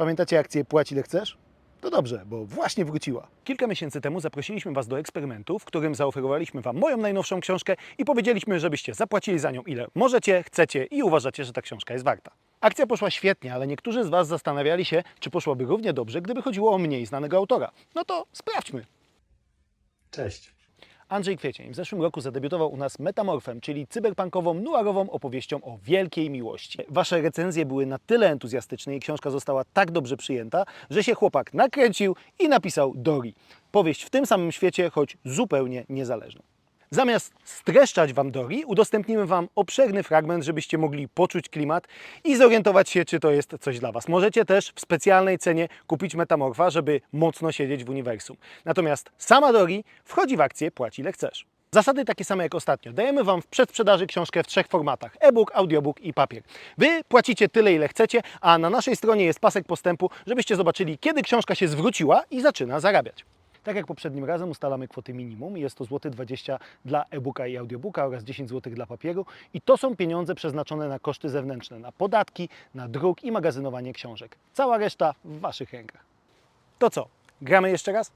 Pamiętacie akcję Płać ile chcesz? To dobrze, bo właśnie wróciła. Kilka miesięcy temu zaprosiliśmy Was do eksperymentu, w którym zaoferowaliśmy Wam moją najnowszą książkę i powiedzieliśmy, żebyście zapłacili za nią ile możecie, chcecie i uważacie, że ta książka jest warta. Akcja poszła świetnie, ale niektórzy z Was zastanawiali się, czy poszłaby równie dobrze, gdyby chodziło o mniej znanego autora. No to sprawdźmy. Cześć. Andrzej Kwiecień w zeszłym roku zadebiutował u nas Metamorfem, czyli cyberpunkową, nuarową opowieścią o wielkiej miłości. Wasze recenzje były na tyle entuzjastyczne i książka została tak dobrze przyjęta, że się chłopak nakręcił i napisał Dori. Powieść w tym samym świecie, choć zupełnie niezależną. Zamiast streszczać Wam Dori, udostępnimy Wam obszerny fragment, żebyście mogli poczuć klimat i zorientować się, czy to jest coś dla Was. Możecie też w specjalnej cenie kupić Metamorfa, żeby mocno siedzieć w uniwersum. Natomiast sama Dori wchodzi w akcję Płać ile chcesz. Zasady takie same jak ostatnio. Dajemy Wam w przedsprzedaży książkę w trzech formatach: e-book, audiobook i papier. Wy płacicie tyle, ile chcecie, a na naszej stronie jest pasek postępu, żebyście zobaczyli, kiedy książka się zwróciła i zaczyna zarabiać. Tak jak poprzednim razem ustalamy kwoty minimum, jest to złoty 20 dla e-booka i audiobooka oraz 10 zł dla papieru i to są pieniądze przeznaczone na koszty zewnętrzne, na podatki, na druk i magazynowanie książek. Cała reszta w Waszych rękach. To co, gramy jeszcze raz?